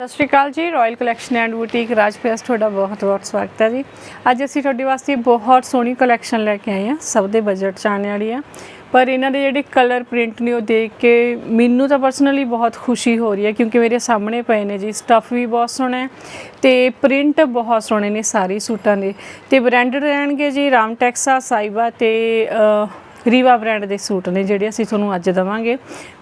ਸਤਿ ਸ਼੍ਰੀ ਅਕਾਲ ਜੀ ਰਾਇਲ ਕਲੈਕਸ਼ਨ ਐਂਡ ਬੁਟੀਕ ਰਾਜਪ੍ਰੈਸ ਤੁਹਾਡਾ ਬਹੁਤ ਬਹੁਤ ਸਵਾਗਤ ਹੈ ਜੀ। ਅੱਜ ਅਸੀਂ ਤੁਹਾਡੇ ਵਾਸਤੇ ਬਹੁਤ ਸੋਹਣੀ ਕਲੈਕਸ਼ਨ ਲੈ ਕੇ ਆਏ ਹਾਂ, ਸਭ ਦੇ ਬਜਟ ਚ ਆਉਣ ਵਾਲੀ ਆ ਪਰ ਇਹਨਾਂ ਦੇ ਜਿਹੜੇ ਕਲਰ ਪ੍ਰਿੰਟ ਨੇ ਉਹ ਦੇਖ ਕੇ ਮੈਨੂੰ ਤਾਂ ਪਰਸਨਲੀ ਬਹੁਤ ਖੁਸ਼ੀ ਹੋ ਰਹੀ ਹੈ, ਕਿਉਂਕਿ ਮੇਰੇ ਸਾਹਮਣੇ ਪਏ ਨੇ ਜੀ। ਸਟੱਫ ਵੀ ਬਹੁਤ ਸੋਹਣਾ ਹੈ ਤੇ ਪ੍ਰਿੰਟ ਬਹੁਤ ਸੋਹਣੇ ਨੇ ਸਾਰੇ ਸੂਟਾਂ ਦੇ। ਤੇ ਬ੍ਰਾਂਡਡ ਰਹਿਣਗੇ ਜੀ ਰਾਮ ਟੈਕਸਾ ਸਾਈਬਾ ਤੇ ਰੀਵਾ ਬ੍ਰਾਂਡ ਦੇ ਸੂਟ ਨੇ, ਜਿਹੜੇ ਅਸੀਂ ਤੁਹਾਨੂੰ ਅੱਜ ਦਵਾਂਗੇ।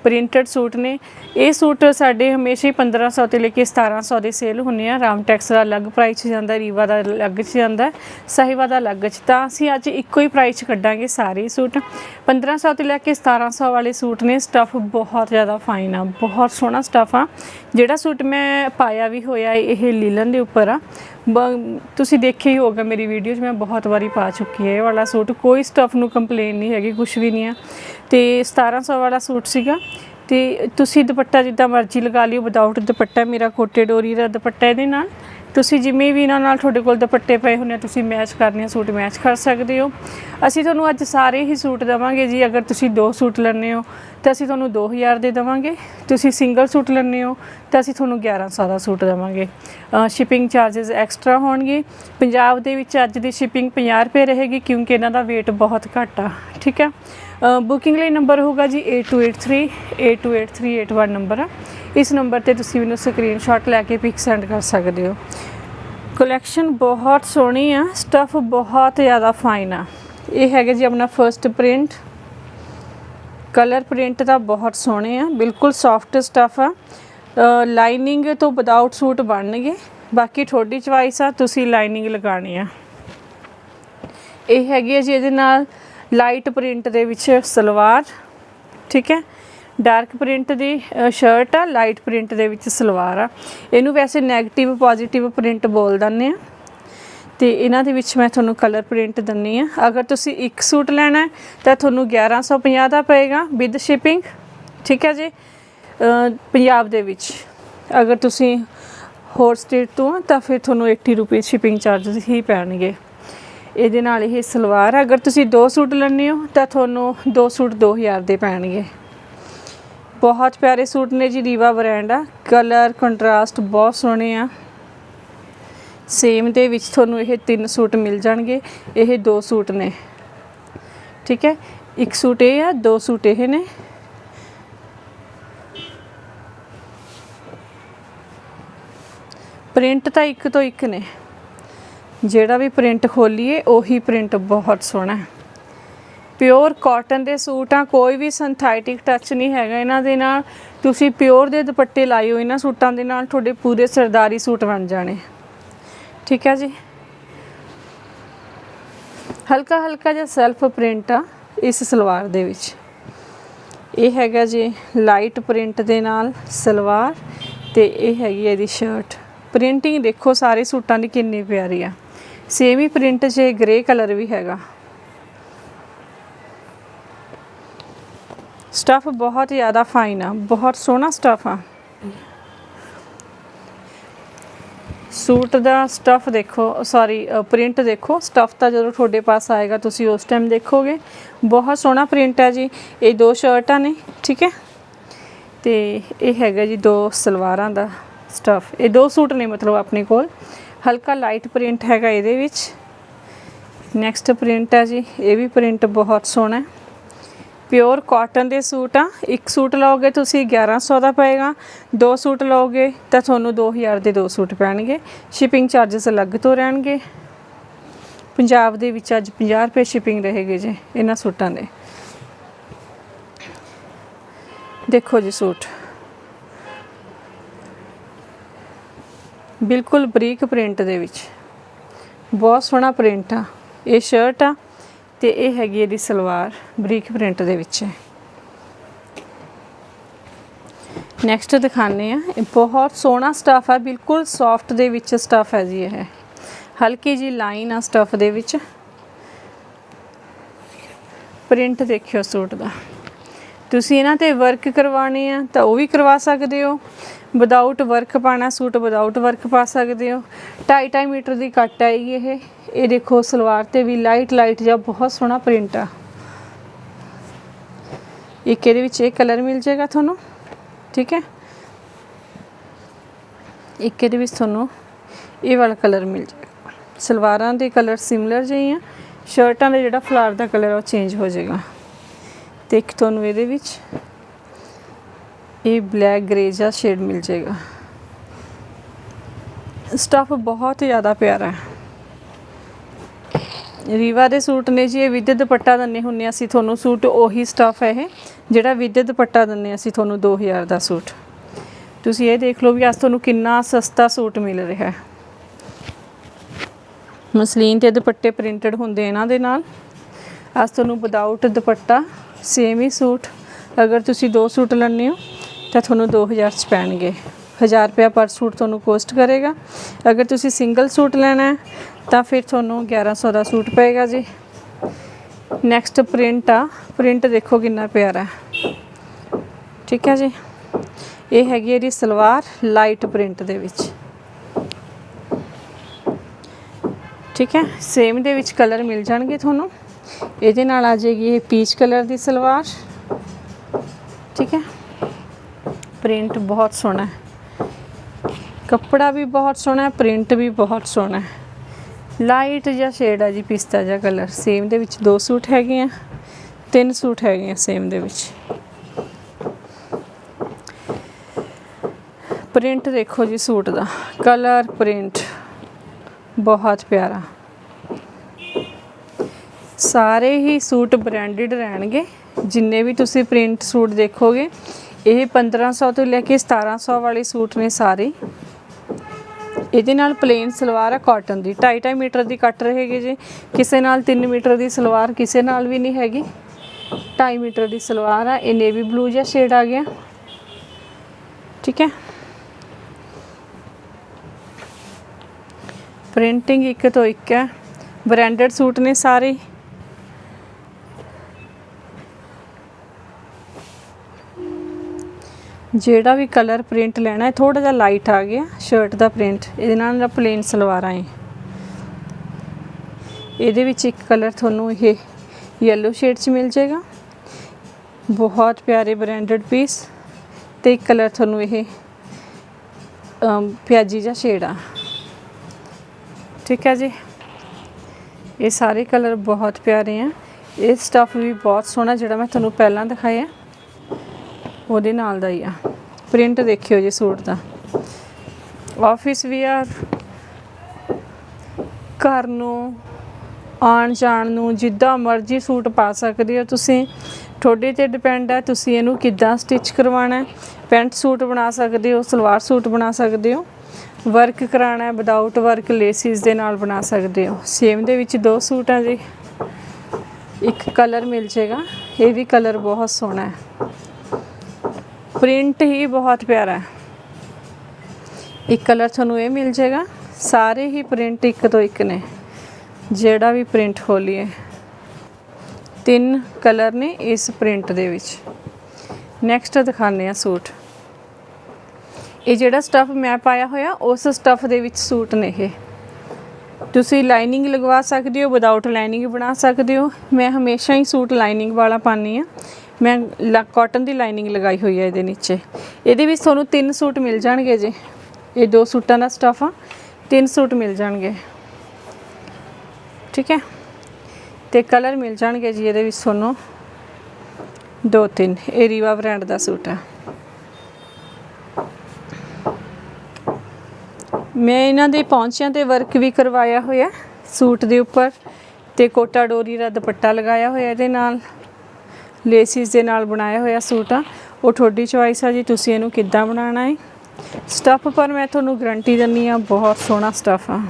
ਪ੍ਰਿੰਟਡ ਸੂਟ ਨੇ। ਇਹ ਸੂਟ ਸਾਡੇ ਹਮੇਸ਼ਾ ਹੀ 1500 ਤੋਂ ਲੈ ਕੇ 1700 ਦੇ ਸੇਲ ਹੁੰਨੇ ਆ। ਰਾਮ ਟੈਕਸ ਦਾ ਅਲੱਗ ਪ੍ਰਾਈਸ 'ਚ ਜਾਂਦਾ, ਰੀਵਾ ਦਾ ਅਲੱਗ 'ਚ ਜਾਂਦਾ, ਸਾਹੀਵਾ ਦਾ ਅਲੱਗ 'ਚ। ਤਾਂ ਅਸੀਂ ਅੱਜ ਇੱਕੋ ਹੀ ਪ੍ਰਾਈਸ 'ਚ ਕੱਢਾਂਗੇ ਸਾਰੇ ਹੀ ਸੂਟ। 1500 ਤੋਂ ਲੈ ਕੇ 1700 ਵਾਲੇ ਸੂਟ ਨੇ। ਸਟੱਫ ਬਹੁਤ ਜ਼ਿਆਦਾ ਫਾਈਨ ਆ, ਬਹੁਤ ਸੋਹਣਾ ਸਟੱਫ ਆ। ਜਿਹੜਾ ਸੂਟ ਮੈਂ ਪਾਇਆ ਵੀ ਹੋਇਆ ਇਹ ਲੀਲਨ ਦੇ ਉੱਪਰ ਆ। ਬ- ਤੁਸੀਂ ਦੇਖਿਆ ਹੀ ਹੋਗਾ ਮੇਰੀ ਵੀਡੀਓ 'ਚ, ਮੈਂ ਬਹੁਤ ਵਾਰੀ ਪਾ ਚੁੱਕੀ ਹੈ ਇਹ ਵਾਲਾ ਸੂਟ। ਕੋਈ ਸਟੱਫ ਨੂੰ ਕੰਪਲੇਨ ਨਹੀਂ ਹੈਗੀ ਕੁਝ ਵੀ ਨਹੀਂ ਆ। ਤੇ 1700 ਵਾਲਾ ਸੂਟ ਸੀਗਾ। ਤੇ ਤੁਸੀਂ ਦੁਪੱਟਾ ਜਿੱਦਾਂ ਮਰਜ਼ੀ ਲਗਾ ਲਿਓ ਵਿਦਆਊਟ ਦੁਪੱਟਾ, ਮੇਰਾ ਕੋਟੇ ਡੋਰੀ ਦਾ ਦੁਪੱਟਾ ਇਹਦੇ ਨਾਲ। ਤੁਸੀਂ ਜਿਵੇਂ ਵੀ ਇਹਨਾਂ ਨਾਲ ਤੁਹਾਡੇ ਕੋਲ ਦੁਪੱਟੇ ਪਏ ਹੁੰਦੇ ਆ, ਤੁਸੀਂ ਮੈਚ ਕਰਨੇ ਆ ਸੂਟ ਮੈਚ ਕਰ ਸਕਦੇ ਹੋ। ਅਸੀਂ ਤੁਹਾਨੂੰ ਅੱਜ ਸਾਰੇ ਹੀ ਸੂਟ ਦੇਵਾਂਗੇ ਜੀ, ਅਗਰ ਤੁਸੀਂ ਦੋ ਸੂਟ ਲੈਣੇ ਹੋ। ਤਾਂ ਅਸੀਂ ਤੁਹਾਨੂੰ 2000 ਦੇ ਦੇਵਾਂਗੇ। ਤੁਸੀਂ ਸਿੰਗਲ ਸੂਟ ਲੈਣੇ ਹੋ, ਤਾਂ ਅਸੀਂ ਤੁਹਾਨੂੰ 1100 ਦਾ ਸੂਟ ਦੇਵਾਂਗੇ। ਸ਼ਿਪਿੰਗ ਚਾਰजेस ਐਕਸਟਰਾ ਹੋਣਗੇ। ਪੰਜਾਬ ਦੇ ਵਿੱਚ ਅੱਜ ਦੀ ਸ਼ਿਪਿੰਗ 50 ਰੁਪਏ ਰਹੇਗੀ, ਕਿਉਂਕਿ ਇਹਨਾਂ ਦਾ weight ਬਹੁਤ ਘੱਟ ਆ। ਠੀਕ ਹੈ ਬੁਕਿੰਗ ਲਈ ਨੰਬਰ ਹੋਊਗਾ ਜੀ 8283 828381 ਨੰਬਰ ਆ। ਇਸ ਨੰਬਰ ਤੇ ਤੁਸੀਂ ਮੈਨੂੰ ਸਕਰੀਨਸ਼ਾਟ ਲੈ ਕੇ ਪਿਕ ਸੈਂਡ ਕਰ ਸਕਦੇ ਹੋ। ਕਲੈਕਸ਼ਨ ਬਹੁਤ ਸੋਹਣੀ ਆ ਸਟੱਫ ਬਹੁਤ ਜ਼ਿਆਦਾ ਫਾਈਨ ਆ। ਇਹ ਹੈਗਾ ਜੀ ਆਪਣਾ ਫਰਸਟ ਪ੍ਰਿੰਟ ਕਲਰ ਪ੍ਰਿੰਟ ਦਾ ਬਹੁਤ ਸੋਹਣੇ ਆ, ਬਿਲਕੁਲ ਸੌਫਟ ਸਟੱਫ ਆ। ਲਾਈਨਿੰਗ ਤੋਂ ਵਿਦਆਊਟ ਸੂਟ ਬਣਨਗੇ। ਬਾਕੀ ਤੁਹਾਡੀ ਚੁਆਇਸ ਆ, ਤੁਸੀਂ ਲਾਈਨਿੰਗ ਲਗਾਣੀ ਆ। ਇਹ ਹੈਗੀ ਆ ਜੀ ਇਹਦੇ ਨਾਲ ਲਾਈਟ ਪ੍ਰਿੰਟ ਦੇ ਵਿੱਚ ਸਲਵਾਰ, ਠੀਕ ਹੈ? ਡਾਰਕ ਪ੍ਰਿੰਟ ਦੀ ਸ਼ਰਟ ਆ ਲਾਈਟ ਪ੍ਰਿੰਟ ਦੇ ਵਿੱਚ ਸਲਵਾਰ ਆ। ਇਹਨੂੰ ਵੈਸੇ 네ਗੇਟਿਵ ਪੋਜ਼ਿਟਿਵ ਪ੍ਰਿੰਟ ਬੋਲ ਦਿੰਦੇ ਆ। ਤੇ ਇਹਨਾਂ ਦੇ ਵਿੱਚ ਮੈਂ ਤੁਹਾਨੂੰ ਕਲਰ ਪ੍ਰਿੰਟ ਦਿੰਨੀ ਆ। ਅਗਰ ਤੁਸੀਂ ਇੱਕ ਸੂਟ ਲੈਣਾ ਤਾਂ ਤੁਹਾਨੂੰ 1150 ਦਾ ਪਏਗਾ ਵਿਦ ਸ਼ਿਪਿੰਗ ਠੀਕ ਹੈ ਜੀ? ਪੰਜਾਬ ਦੇ ਵਿੱਚ। ਅਗਰ ਤੁਸੀਂ ਹੋਰ ਸਟੇਟ ਤੋਂ ਤਾਂ ਫਿਰ ਤੁਹਾਨੂੰ 80 ਰੁਪਏ ਸ਼ਿਪਿੰਗ ਚਾਰजेस ਹੀ ਪੈਣਗੇ। ਇਹਦੇ ਨਾਲ ਇਹ ਸਲਵਾਰ ਆ। ਅਗਰ ਤੁਸੀਂ ਦੋ ਸੂਟ ਲੈਣੇ ਹੋ, ਤਾਂ ਤੁਹਾਨੂੰ ਦੋ ਸੂਟ 2000 ਦੇ ਪੈਣਗੇ। ਬਹੁਤ ਪਿਆਰੇ ਸੂਟ ਨੇ ਜੀ ਰੀਵਾ ਬ੍ਰਾਂਡ ਆ। ਕਲਰ ਕੰਟਰਾਸਟ ਬਹੁਤ ਸੋਹਣੇ ਆ। ਸੇਮ ਦੇ ਵਿੱਚ ਤੁਹਾਨੂੰ ਇਹ ਤਿੰਨ ਸੂਟ ਮਿਲ ਜਾਣਗੇ, ਇਹ ਦੋ ਸੂਟ ਨੇ। ਠੀਕ ਹੈ? ਇੱਕ ਸੂਟ ਇਹ ਆ, ਦੋ ਸੂਟ ਇਹ ਨੇ। ਪ੍ਰਿੰਟ ਤਾਂ ਇੱਕ ਤੋਂ ਇੱਕ ਨੇ। ਜਿਹੜਾ ਵੀ ਪ੍ਰਿੰਟ ਖੋਲੀਏ, ਉਹੀ ਪ੍ਰਿੰਟ ਬਹੁਤ ਸੋਹਣਾ ਹੈ। ਪਿਓਰ ਕਾਟਨ ਦੇ ਸੂਟ ਆ, ਕੋਈ ਵੀ ਸਿੰਥੈਟਿਕ ਟੱਚ ਨਹੀਂ ਹੈਗਾ ਇਹਨਾਂ ਦੇ ਨਾਲ। ਤੁਸੀਂ ਪਿਓਰ ਦੇ ਦੁਪੱਟੇ ਲਾਇਓ, ਇਹਨਾਂ ਸੂਟਾਂ ਦੇ ਨਾਲ ਤੁਹਾਡੇ ਪੂਰੇ ਸਰਦਾਰੀ ਸੂਟ ਬਣ ਜਾਣੇ। ਠੀਕ ਹੈ ਜੀ। ਹਲਕਾ ਹਲਕਾ ਜਿਹਾ ਸੈਲਫ ਪ੍ਰਿੰਟ ਆ ਇਸ ਸਲਵਾਰ ਦੇ ਵਿੱਚ। ਇਹ ਹੈਗਾ ਜੀ ਲਾਈਟ ਪ੍ਰਿੰਟ ਦੇ ਨਾਲ ਸਲਵਾਰ ਤੇ ਇਹ ਹੈਗੀ ਹੈ ਇਹਦੀ ਸ਼ਰਟ ਪ੍ਰਿੰਟਿੰਗ ਦੇਖੋ ਸਾਰੇ ਸੂਟਾਂ ਦੀ ਕਿੰਨੀ ਪਿਆਰੀ ਆ। ਸੇਮ ਹੀ ਪ੍ਰਿੰਟ 'ਚ ਗ੍ਰੇ ਕਲਰ ਵੀ ਹੈਗਾ। ਸਟਫ ਬਹੁਤ ਜ਼ਿਆਦਾ ਫਾਈਨ ਆ, ਬਹੁਤ ਸੋਹਣਾ ਸਟਫ ਆ। ਸੂਟ ਦਾ ਸਟਫ ਦੇਖੋ ਸੌਰੀ ਪ੍ਰਿੰਟ ਦੇਖੋ ਸਟਫ ਤਾਂ ਜਦੋਂ ਤੁਹਾਡੇ ਪਾਸ ਆਏਗਾ, ਤੁਸੀਂ ਉਸ ਟਾਈਮ ਦੇਖੋਗੇ। ਬਹੁਤ ਸੋਹਣਾ ਪ੍ਰਿੰਟ ਹੈ ਜੀ। ਇਹ ਦੋ ਸ਼ਰਟਾਂ ਨੇ, ਠੀਕ ਹੈ? ਤੇ ਇਹ ਹੈਗਾ ਜੀ ਦੋ ਸਲਵਾਰਾਂ ਦਾ ਸਟਫ ਇਹ ਦੋ ਸੂਟ ਨੇ ਮਤਲਬ ਆਪਣੇ ਕੋਲ। ਹਲਕਾ ਲਾਈਟ ਪ੍ਰਿੰਟ ਹੈਗਾ ਇਹਦੇ ਵਿੱਚ। ਨੈਕਸਟ ਪ੍ਰਿੰਟ ਹੈ ਜੀ। ਇਹ ਵੀ ਪ੍ਰਿੰਟ ਬਹੁਤ ਸੋਹਣਾ ਹੈ। ਪਿਓਰ ਕਾਟਨ ਦੇ ਸੂਟ ਆ। ਇੱਕ ਸੂਟ ਲਓਗੇ ਤੁਸੀਂ 1100 ਦਾ ਪਏਗਾ। ਦੋ ਸੂਟ ਲਓਗੇ ਤਾਂ ਤੁਹਾਨੂੰ 2000 ਦੇ ਦੋ ਸੂਟ ਪੈਣਗੇ। ਸ਼ਿਪਿੰਗ ਚਾਰजेस ਅਲੱਗ ਤੋਂ ਰਹਿਣਗੇ। ਪੰਜਾਬ ਦੇ ਵਿੱਚ ਅੱਜ 50 ਰੁਪਏ ਸ਼ਿਪਿੰਗ ਰਹੇਗੀ ਜੀ ਇਹਨਾਂ ਸੂਟਾਂ ਦੇ। ਦੇਖੋ ਜੀ ਸੂਟ। ਬਿਲਕੁਲ ਬਰੀਕ ਪ੍ਰਿੰਟ ਦੇ ਵਿੱਚ। ਬਹੁਤ ਸੋਹਣਾ ਪ੍ਰਿੰਟ ਆ। ਇਹ ਸ਼ਰਟ ਆ। ਤੇ ਇਹ ਹੈਗੀ ਇਹਦੀ ਸਲਵਾਰ ਬਰੀਕ ਪ੍ਰਿੰਟ ਦੇ ਵਿੱਚ। ਹੈ ਨੈਕਸਟ ਦਿਖਾਣੇ ਆ ਇਹ ਬਹੁਤ ਸੋਹਣਾ ਸਟਫ ਹੈ, ਬਿਲਕੁਲ ਸੌਫਟ ਦੇ ਵਿੱਚ ਸਟਫ ਹੈ ਜੀ ਇਹ। ਹਲਕੀ ਜੀ ਲਾਈਨ ਆ ਸਟਫ ਦੇ ਵਿੱਚ। ਪ੍ਰਿੰਟ ਦੇਖਿਓ ਸੂਟ ਦਾ। ਤੁਸੀਂ ਇਹਨਾਂ ਤੇ ਵਰਕ ਕਰਵਾਉਣੇ ਆ ਤਾਂ ਉਹ ਵੀ ਕਰਵਾ ਸਕਦੇ ਹੋ। ਵਿਦਆਊਟ ਵਰਕ ਪਾਣਾ ਸੂਟ ਵਿਦਆਊਟ ਵਰਕ ਪਾ ਸਕਦੇ ਹੋ। 2.5 ਮੀਟਰ ਦੀ ਕੱਟ ਆਏਗੀ ਇਹ। ਇਹ ਦੇਖੋ, ਸਲਵਾਰ ਤੇ ਵੀ ਲਾਈਟ ਲਾਈਟ ਜਿਹਾ ਬਹੁਤ ਸੋਹਣਾ ਪ੍ਰਿੰਟ ਆ। ਇੱਕ ਇਹਦੇ ਵਿੱਚ ਇਹ ਕਲਰ ਮਿਲ ਜਾਏਗਾ ਤੁਹਾਨੂੰ, ਠੀਕ ਹੈ? ਇੱਕ ਇਹਦੇ ਵਿੱਚ ਤੁਹਾਨੂੰ ਇਹ ਵਾਲਾ ਕਲਰ ਮਿਲ ਜਾਏਗਾ। ਸਲਵਾਰਾਂ ਦੇ ਕਲਰ ਸਿਮਿਲਰ ਜਿਹੇ ਆ ਸ਼ਰਟਾਂ ਦਾ ਜਿਹੜਾ ਫਲਾਰ ਦਾ ਕਲਰ ਉਹ ਚੇਂਜ ਹੋ ਜਾਏਗਾ। ਤੇ ਇੱਕ ਤੁਹਾਨੂੰ ਇਹਦੇ ਵਿੱਚ ਇਹ ਬਲੈਕ ਗ੍ਰੇ ਜਿਹਾ ਸ਼ੇਡ ਮਿਲ ਜਾਏਗਾ। ਸਟਫ ਬਹੁਤ ਜ਼ਿਆਦਾ ਪਿਆਰਾ ਹੈ। ਰੀਵਾ ਦੇ ਸੂਟ ਨੇ ਜੀ, ਇਹ ਵਿਦ ਦੁਪੱਟਾ ਦਿੰਨੇ ਹੁੰਨੇ ਆ ਅਸੀਂ ਤੁਹਾਨੂੰ। ਸੂਟ ਉਹੀ ਸਟਫ ਹੈ ਇਹ, ਜਿਹੜਾ ਵਿਦ ਦੁਪੱਟਾ ਦਿੰਨੇ ਅਸੀਂ ਤੁਹਾਨੂੰ 2000 ਦਾ ਸੂਟ। ਤੁਸੀਂ ਇਹ ਦੇਖ ਲਓ ਵੀ ਅੱਜ ਤੁਹਾਨੂੰ ਕਿੰਨਾ ਸਸਤਾ ਸੂਟ ਮਿਲ ਰਿਹਾ ਹੈ। ਮਸਲੀਨ ਤੇ ਦੁਪੱਟੇ ਪ੍ਰਿੰਟਡ ਹੁੰਦੇ ਇਹਨਾਂ ਦੇ ਨਾਲ। ਅੱਜ ਤੁਹਾਨੂੰ ਵਿਦਆਊਟ ਦੁਪੱਟਾ ਸੇਮ ਹੀ ਸੂਟ। ਅਗਰ ਤੁਸੀਂ ਦੋ ਸੂਟ ਲੈਣੇ ਹੋ, ਤਾਂ ਤੁਹਾਨੂੰ 2000 ਚ ਪੈਣਗੇ। 1000 ਰੁਪਇਆ ਪਰ ਸੂਟ ਤੁਹਾਨੂੰ ਕੋਸਟ ਕਰੇਗਾ। ਅਗਰ ਤੁਸੀਂ ਸਿੰਗਲ ਸੂਟ ਲੈਣਾ ਹੈ ਤਾਂ ਫਿਰ ਤੁਹਾਨੂੰ 1100 ਦਾ ਸੂਟ ਪਏਗਾ ਜੀ। ਨੈਕਸਟ ਪ੍ਰਿੰਟ ਆ। ਪ੍ਰਿੰਟ ਦੇਖੋ ਕਿੰਨਾ ਪਿਆਰਾ ਹੈ। ਠੀਕ ਹੈ ਜੀ। ਇਹ ਹੈਗੀ ਇਹਦੀ ਸਲਵਾਰ ਲਾਈਟ ਪ੍ਰਿੰਟ ਦੇ ਵਿੱਚ। ਠੀਕ ਹੈ। ਸੇਮ ਦੇ ਵਿੱਚ ਕਲਰ ਮਿਲ ਜਾਣਗੇ ਤੁਹਾਨੂੰ। ਇਹਦੇ ਨਾਲ ਆ ਜਾਏਗੀ ਇਹ ਪੀਚ ਕਲਰ ਦੀ ਸਲਵਾਰ। ਠੀਕ ਹੈ। ਪ੍ਰਿੰਟ ਬਹੁਤ ਸੋਹਣਾ ਹੈ। ਕੱਪੜਾ ਵੀ ਬਹੁਤ ਸੋਹਣਾ ਹੈ ਪ੍ਰਿੰਟ ਵੀ ਬਹੁਤ ਸੋਹਣਾ ਹੈ। ਲਾਈਟ ਜਿਹਾ ਸ਼ੇਡ ਆ ਜੀ, ਪਿਸਤਾ ਜਿਹਾ ਕਲਰ। ਸੇਮ ਦੇ ਵਿੱਚ ਦੋ ਸੂਟ ਹੈਗੇ ਆ, ਤਿੰਨ ਸੂਟ ਹੈਗੇ ਆ ਸੇਮ ਦੇ ਵਿੱਚ। ਪ੍ਰਿੰਟ ਦੇਖੋ ਜੀ ਸੂਟ ਦਾ। Colour, print. ਬਹੁਤ ਪਿਆਰਾ। ਸਾਰੇ ਹੀ ਸੂਟ ਬ੍ਰਾਂਡਡ ਰਹਿਣਗੇ। ਜਿੰਨੇ ਵੀ ਤੁਸੀਂ ਪ੍ਰਿੰਟ ਸੂਟ ਦੇਖੋਗੇ, ਇਹ 1500 ਤੋਂ ਲੈ ਕੇ 1700 ਵਾਲੇ ਸੂਟ ਨੇ ਸਾਰੇ। ਇਹਦੇ ਨਾਲ ਪਲੇਨ ਸਲਵਾਰ ਹੈ ਕਾਟਨ ਦੀ। 2.5 ਮੀਟਰ ਦੀ ਕੱਟ ਰਹੇਗੀ ਜੀ। ਕਿਸੇ ਨਾਲ 3 ਮੀਟਰ ਦੀ ਸਲਵਾਰ, ਕਿਸੇ ਨਾਲ ਵੀ ਨਹੀਂ ਹੈਗੀ। 2.5 ਮੀਟਰ ਦੀ ਸਲਵਾਰ ਆ। ਇਹ ਨੇਵੀ ਬਲੂ ਜਿਹਾ ਸ਼ੇਡ ਆ ਗਿਆ। ਠੀਕ ਹੈ? ਪ੍ਰਿੰਟਿੰਗ ਇੱਕ ਤੋਂ ਇੱਕ ਹੈ। ਬ੍ਰਾਂਡਡ ਸੂਟ ਨੇ ਸਾਰੇ। ਜਿਹੜਾ ਵੀ ਕਲਰ ਪ੍ਰਿੰਟ ਲੈਣਾ ਹੈ ਥੋੜਾ ਜਿਹਾ ਲਾਈਟ ਆ ਗਿਆ ਸ਼ਰਟ ਦਾ ਪ੍ਰਿੰਟ ਇਹਦੇ ਨਾਲ ਦਾ ਪਲੇਨ ਸਲਵਾਰਾਂ ਹੈ ਇਹਦੇ ਵਿੱਚ ਇੱਕ ਕਲਰ ਤੁਹਾਨੂੰ ਇਹ ਯੈਲੋ ਸ਼ੇਡ 'ਚ ਮਿਲ ਜਾਏਗਾ। ਬਹੁਤ ਪਿਆਰੇ ਬ੍ਰਾਂਡਡ ਪੀਸ ਤੇ ਇੱਕ ਕਲਰ ਤੁਹਾਨੂੰ ਇਹ ਪਿਆਜੀ ਜਿਹਾ ਸ਼ੇਡ ਆ। ਠੀਕ ਹੈ ਜੀ? ਇਹ ਸਾਰੇ ਕਲਰ ਬਹੁਤ ਪਿਆਰੇ ਆ। ਇਹ ਸਟੱਫ ਵੀ ਬਹੁਤ ਸੋਹਣਾ ਜਿਹੜਾ ਮੈਂ ਤੁਹਾਨੂੰ ਪਹਿਲਾਂ ਦਿਖਾਇਆ। ਉਹਦੇ ਨਾਲ ਦਾ ਹੀ ਆ। ਪ੍ਰਿੰਟ ਦੇਖਿਓ ਜੀ ਸੂਟ ਦਾ। ਆਫਿਸ ਵੀਅਰ ਘਰ ਨੂੰ, ਆਣ ਜਾਣ ਨੂੰ ਜਿੱਦਾਂ ਮਰਜ਼ੀ ਸੂਟ ਪਾ ਸਕਦੇ ਹੋ ਤੁਸੀਂ। ਤੁਹਾਡੇ ਤੇ ਡਿਪੈਂਡ ਹੈ ਤੁਸੀਂ ਇਹਨੂੰ ਕਿੱਦਾਂ ਸਟਿਚ ਕਰਵਾਉਣਾ ਹੈ। ਪੈਂਟ ਸੂਟ ਬਣਾ ਸਕਦੇ ਹੋ, ਸਲਵਾਰ ਸੂਟ ਬਣਾ ਸਕਦੇ ਹੋ। ਵਰਕ ਕਰਾਉਣਾ ਹੈ ਵਿਦਆਊਟ ਵਰਕ ਲੇਸਿਸ ਦੇ ਨਾਲ ਬਣਾ ਸਕਦੇ ਹੋ। ਸੇਮ ਦੇ ਵਿੱਚ ਦੋ ਸੂਟ ਆ ਜੀ। ਇੱਕ ਕਲਰ ਮਿਲ ਜਾਏਗਾ। ਇਹ ਵੀ ਕਲਰ ਬਹੁਤ ਸੋਹਣਾ ਹੈ। ਪ੍ਰਿੰਟ ਹੀ ਬਹੁਤ ਪਿਆਰਾ ਹੈ। ਇੱਕ ਕਲਰ ਤੁਹਾਨੂੰ ਇਹ ਮਿਲ ਜਾਏਗਾ। ਸਾਰੇ ਹੀ ਪ੍ਰਿੰਟ ਇੱਕ ਤੋਂ ਇੱਕ ਨੇ। ਜਿਹੜਾ ਵੀ ਪ੍ਰਿੰਟ ਖੋਲੀਏ ਤਿੰਨ ਕਲਰ ਨੇ ਇਸ ਪ੍ਰਿੰਟ ਦੇ ਵਿੱਚ। ਨੈਕਸਟ ਦਿਖਾਉਂਦੇ ਆ ਸੂਟ। ਇਹ ਜਿਹੜਾ ਸਟਫ ਮੈਂ ਪਾਇਆ ਹੋਇਆ, ਉਸ ਸਟਫ ਦੇ ਵਿੱਚ ਸੂਟ ਨੇ ਇਹ। ਤੁਸੀਂ ਲਾਈਨਿੰਗ ਲਗਵਾ ਸਕਦੇ ਹੋ ਵਿਦਆਊਟ ਲਾਈਨਿੰਗ ਬਣਾ ਸਕਦੇ ਹੋ। ਮੈਂ ਹਮੇਸ਼ਾ ਹੀ ਸੂਟ ਲਾਈਨਿੰਗ ਵਾਲਾ ਪਾਉਂਦੀ ਆ ਮੈਂ ਕਾਟਨ ਦੀ ਲਾਈਨਿੰਗ ਲਗਾਈ ਹੋਈ ਹੈ ਇਹਦੇ ਨੀਚੇ। ਇਹਦੇ ਵਿੱਚ ਤੁਹਾਨੂੰ ਤਿੰਨ ਸੂਟ ਮਿਲ ਜਾਣਗੇ ਜੀ। ਇਹ ਦੋ ਸੂਟਾਂ ਦਾ ਸਟਫ ਆ, ਤਿੰਨ ਸੂਟ ਮਿਲ ਜਾਣਗੇ। ਠੀਕ ਹੈ? ਤੇ ਕਲਰ ਮਿਲ ਜਾਣਗੇ ਜੀ ਇਹਦੇ ਵਿੱਚ ਤੁਹਾਨੂੰ। ਦੋ ਤਿੰਨ, ਇਹ ਰੀਵਾ ਬ੍ਰਾਂਡ ਦਾ ਸੂਟ ਹੈ ਮੈਂ ਇਹਨਾਂ ਦੇ ਪੌਂਚਿਆਂ ਤੇ ਵਰਕ ਵੀ ਕਰਵਾਇਆ ਹੋਇਆ ਸੂਟ ਦੇ ਉੱਪਰ ਤੇ ਕੋਟਾ ਡੋਰੀ ਦਾ ਦੁਪੱਟਾ ਲਗਾਇਆ ਹੋਇਆ ਇਹਦੇ ਨਾਲ। ਲੇਸਿਸ ਦੇ ਨਾਲ ਬਣਾਇਆ ਹੋਇਆ ਸੂਟ ਆ। ਉਹ ਤੁਹਾਡੀ ਚੁਆਇਸ ਆ ਜੀ, ਤੁਸੀਂ ਇਹਨੂੰ ਕਿੱਦਾਂ ਬਣਾਉਣਾ ਹੈ? ਸਟੱਫ ਪਰ ਮੈਂ ਤੁਹਾਨੂੰ ਗਰੰਟੀ ਦਿੰਨੀ ਆ ਬਹੁਤ ਸੋਹਣਾ ਸਟੱਫ ਆ।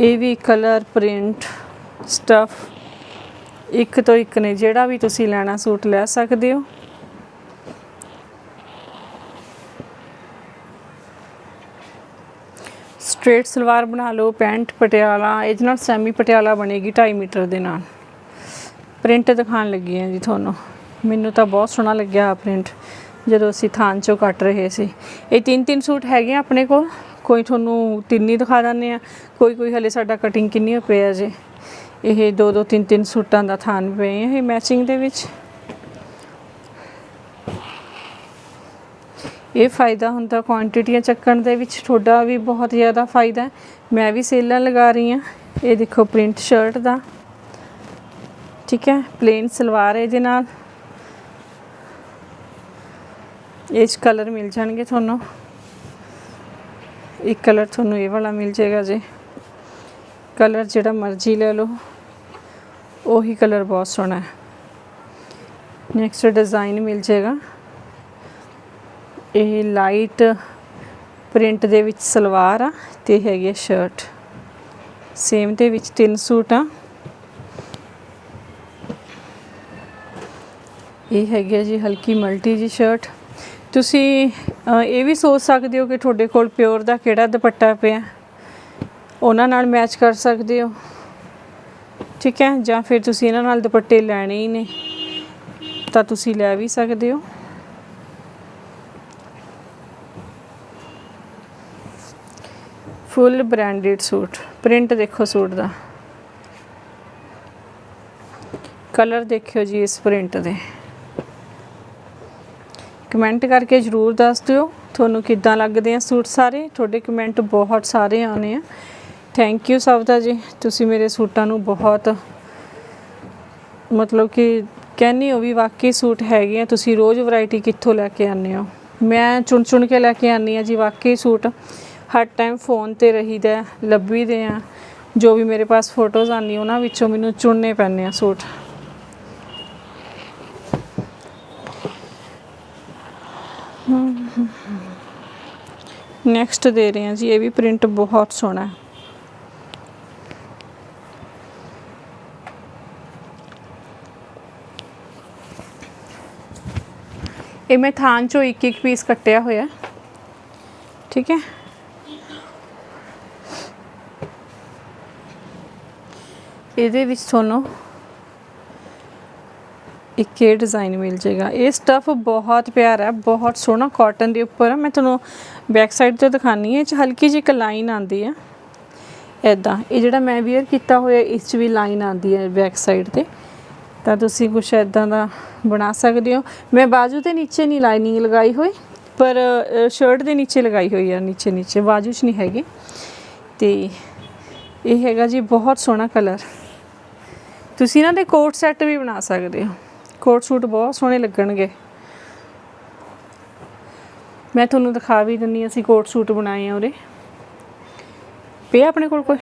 ਇਹ ਵੀ ਕਲਰ ਪ੍ਰਿੰਟ ਸਟੱਫ ਇੱਕ ਤੋਂ ਇੱਕ ਨੇ ਜਿਹੜਾ ਵੀ ਤੁਸੀਂ ਲੈਣਾ ਸੂਟ ਲੈ ਸਕਦੇ ਹੋ। ਸਟ੍ਰੇਟ ਸਲਵਾਰ ਬਣਾ ਲਓ, ਪੈਂਟ, ਪਟਿਆਲਾ, ਇਹਦੇ ਨਾਲ ਸੈਮੀ ਪਟਿਆਲਾ ਬਣੇਗੀ 2.5 ਮੀਟਰ ਦੇ ਨਾਲ। ਪ੍ਰਿੰਟ ਦਿਖਾਉਣ ਲੱਗੀ ਹਾਂ ਜੀ ਤੁਹਾਨੂੰ। ਮੈਨੂੰ ਤਾਂ ਬਹੁਤ ਸੋਹਣਾ ਲੱਗਿਆ ਆ ਪ੍ਰਿੰਟ, ਜਦੋਂ ਅਸੀਂ ਥਾਨ ਚੋਂ ਕੱਟ ਰਹੇ ਸੀ। ਇਹ ਤਿੰਨ ਤਿੰਨ ਸੂਟ ਹੈਗੇ ਆ ਆਪਣੇ ਕੋਲ। ਕੋਈ ਤੁਹਾਨੂੰ ਤਿੰਨ ਹੀ ਦਿਖਾ ਦਿੰਦੇ ਆ ਕੋਈ ਕੋਈ ਹਲੇ ਸਾਡਾ ਕਟਿੰਗ ਕਿੰਨੀ ਹੋ ਪਿਆ ਜੇ। ਇਹ ਦੋ ਦੋ ਤਿੰਨ ਤਿੰਨ ਸੂਟਾਂ ਦਾ ਥਾਨ ਪਏ ਆ। ਇਹ ਮੈਚਿੰਗ ਦੇ ਵਿੱਚ। ਇਹ ਫਾਇਦਾ ਹੁੰਦਾ ਕੁਆਂਟੀਟੀਆਂ ਚੱਕਣ ਦੇ ਵਿੱਚ। ਤੁਹਾਡਾ ਵੀ ਬਹੁਤ ਜ਼ਿਆਦਾ ਫਾਇਦਾ ਹੈ। ਮੈਂ ਵੀ ਸੇਲਾਂ ਲਗਾ ਰਹੀ ਹਾਂ। ਇਹ ਦੇਖੋ ਪ੍ਰਿੰਟ ਸ਼ਰਟ ਦਾ। ਠੀਕ ਹੈ ਪਲੇਨ ਸਲਵਾਰ ਹੈ ਇਹਦੇ ਨਾਲ। ਇਹ 'ਚ ਕਲਰ ਮਿਲ ਜਾਣਗੇ ਤੁਹਾਨੂੰ। ਇੱਕ ਕਲਰ ਤੁਹਾਨੂੰ ਇਹ ਵਾਲਾ ਮਿਲ ਜਾਏਗਾ ਜੀ। ਕਲਰ ਜਿਹੜਾ ਮਰਜ਼ੀ ਲੈ ਲਓ। ਉਹੀ ਕਲਰ ਬਹੁਤ ਸੋਹਣਾ ਹੈ। ਨੈਕਸਟ ਡਿਜ਼ਾਈਨ ਮਿਲ ਜਾਏਗਾ। ਇਹ ਲਾਈਟ ਪ੍ਰਿੰਟ ਦੇ ਵਿੱਚ ਸਲਵਾਰ ਆ ਤੇ ਹੈਗੀ ਆ ਸ਼ਰਟ। ਸੇਮ ਦੇ ਵਿੱਚ ਤਿੰਨ ਸੂਟ ਆ। ਇਹ ਹੈਗੀ ਆ ਜੀ ਹਲਕੀ ਮਲਟੀ ਜੀ ਸ਼ਰਟ। ਤੁਸੀਂ ਇਹ ਵੀ ਸੋਚ ਸਕਦੇ ਹੋ ਕਿ ਤੁਹਾਡੇ ਕੋਲ ਪਿਓਰ ਦਾ ਕਿਹੜਾ ਦੁਪੱਟਾ ਪਿਆ? ਉਹਨਾਂ ਨਾਲ ਮੈਚ ਕਰ ਸਕਦੇ ਹੋ। ਠੀਕ ਹੈ? ਜਾਂ ਫਿਰ ਤੁਸੀਂ ਇਹਨਾਂ ਨਾਲ ਦੁਪੱਟੇ ਲੈਣੇ ਹੀ ਨੇ, ਤਾਂ ਤੁਸੀਂ ਲੈ ਵੀ ਸਕਦੇ ਹੋ। Full branded suit. ਪ੍ਰਿੰਟ ਦੇਖੋ ਸੂਟ ਦਾ। ਕਲਰ ਦੇਖਿਓ ਜੀ ਇਸ ਪ੍ਰਿੰਟ ਦੇ। ਕਮੈਂਟ ਕਰਕੇ ਜਰੂਰ ਦੱਸ ਦਿਓ, ਤੁਹਾਨੂੰ ਕਿੱਦਾਂ ਲੱਗਦੇ ਆ ਸੂਟ ਸਾਰੇ। ਤੁਹਾਡੇ ਕਮੈਂਟ ਬਹੁਤ ਸਾਰੇ ਆਉਣੇ ਆ। ਥੈਂਕ ਯੂ ਸਭ ਦਾ ਜੀ, ਤੁਸੀਂ ਮੇਰੇ ਸੂਟਾਂ ਨੂੰ ਬਹੁਤ ਮਤਲਬ ਕਿ ਕਹਿੰਨੀ ਹੋ ਵੀ ਵਾਕਈ ਸੂਟ ਹੈਗੇ ਆ, ਤੁਸੀਂ ਰੋਜ਼ ਵੈਰਾਈਟੀ ਕਿੱਥੋਂ ਲੈ ਕੇ ਆਉਂਦੇ ਹੋ। ਮੈਂ ਚੁਣ ਚੁਣ ਕੇ ਲੈ ਕੇ ਆਉਂਦੀ ਆ ਜੀ ਵਾਕਈ ਸੂਟ। ਹਰ ਟਾਈਮ ਫੋਨ ਤੇ ਰਹੀਦਾ ਹੈ, ਲੱਭੀਦੇ ਆ ਜੋ ਵੀ ਮੇਰੇ ਪਾਸ ਫੋਟੋਜ਼ ਆਉਂਦੀ ਉਹਨਾਂ ਵਿੱਚੋਂ ਮੈਨੂੰ ਚੁਣਨੇ ਪੈਂਦੇ ਆ ਸੂਟ। ਨੈਕਸਟ ਦੇ ਰਹੇ ਹਾਂ ਜੀ ਇਹ ਵੀ ਪ੍ਰਿੰਟ ਬਹੁਤ ਸੋਹਣਾ ਹੈ। ਇਹ ਮੈਂ ਥਾਨ ਚੋਂ ਇੱਕ ਇੱਕ ਪੀਸ ਕੱਟਿਆ ਹੋਇਆ। ਠੀਕ ਹੈ? ਇਹਦੇ ਵਿੱਚ ਤੁਹਾਨੂੰ ਇੱਕ ਇਹ ਡਿਜ਼ਾਈਨ ਮਿਲ ਜਾਏਗਾ। ਇਹ ਸਟੱਫ ਬਹੁਤ ਪਿਆਰਾ ਹੈ, ਬਹੁਤ ਸੋਹਣਾ ਕਾਟਨ ਦੇ ਉੱਪਰ ਹੈ ਮੈਂ ਤੁਹਾਨੂੰ ਬੈਕ ਸਾਈਡ ਤੋਂ ਦਿਖਾਨੀ ਹੈ। ਇਹ ਚ ਹਲਕੀ ਜਿਹੀ ਇੱਕ ਲਾਈਨ ਆਂਦੀ ਹੈ ਐਦਾਂ ਇਹ ਜਿਹੜਾ ਮੈਂ ਵੇਅਰ ਕੀਤਾ ਹੋਇਆ, ਇਸ 'ਚ ਵੀ ਲਾਈਨ ਆਂਦੀ ਹੈ ਬੈਕ ਸਾਈਡ ਤੇ। ਤਾਂ ਤੁਸੀਂ ਕੁਛ ਐਦਾਂ ਦਾ ਬਣਾ ਸਕਦੇ ਹੋ। ਮੈਂ ਬਾਜੂ ਤੇ ਨੀਚੇ ਨਹੀਂ ਲਾਈਨਿੰਗ ਲਗਾਈ ਹੋਈ, ਪਰ ਸ਼ਰਟ ਦੇ ਨੀਚੇ ਲਗਾਈ ਹੋਈ ਆ ਨੀਚੇ ਨੀਚੇ ਬਾਜੂ 'ਚ ਨਹੀਂ ਹੈਗੀ। ਤੇ ਇਹ ਹੈਗਾ ਜੀ ਬਹੁਤ ਸੋਹਣਾ ਕਲਰ ਤੁਸੀਂ ਇਹਨਾਂ ਦੇ ਕੋਟ ਸੈੱਟ ਵੀ ਬਣਾ ਸਕਦੇ ਹੋ। ਕੋਟ ਸੂਟ ਬਹੁਤ ਸੋਹਣੇ ਲੱਗਣਗੇ। ਮੈਂ ਤੁਹਾਨੂੰ ਦਿਖਾ ਵੀ ਦਿੰਨੀ ਅਸੀਂ ਕੋਟ ਸੂਟ ਬਣਾਏ ਆ ਉਹਦੇ ਪਿਆ ਆਪਣੇ ਕੋਲ ਕੋਈ?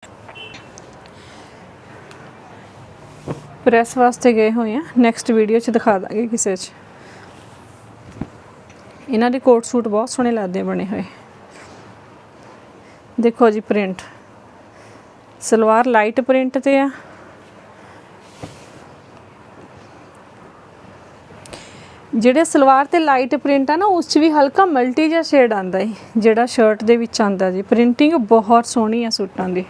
ਪ੍ਰੈਸ ਵਾਸਤੇ ਗਏ ਹੋਏ ਆ। ਨੈਕਸਟ ਵੀਡੀਓ 'ਚ ਦਿਖਾ ਦਾਂਗੇ ਕਿਸੇ 'ਚ। ਇਹਨਾਂ ਦੇ ਕੋਟ ਸੂਟ ਬਹੁਤ ਸੋਹਣੇ ਲੱਗਦੇ ਬਣੇ ਹੋਏ। ਦੇਖੋ ਜੀ ਪ੍ਰਿੰਟ ਸਲਵਾਰ ਲਾਈਟ ਪ੍ਰਿੰਟ ਤੇ ਆ। ਜਿਹੜੇ ਸਲਵਾਰ ਤੇ ਲਾਈਟ ਪ੍ਰਿੰਟ ਆ ਨਾ, ਉਸ 'ਚ ਵੀ ਹਲਕਾ ਮਲਟੀ ਜਿਹਾ ਸ਼ੇਡ ਆਂਦਾ ਹੈ ਜਿਹੜਾ ਸ਼ਰਟ ਦੇ ਵਿੱਚ ਆਂਦਾ ਜੀ। ਪ੍ਰਿੰਟਿੰਗ ਬਹੁਤ ਸੋਹਣੀ ਆ ਸੂਟਾਂ ਦੀ।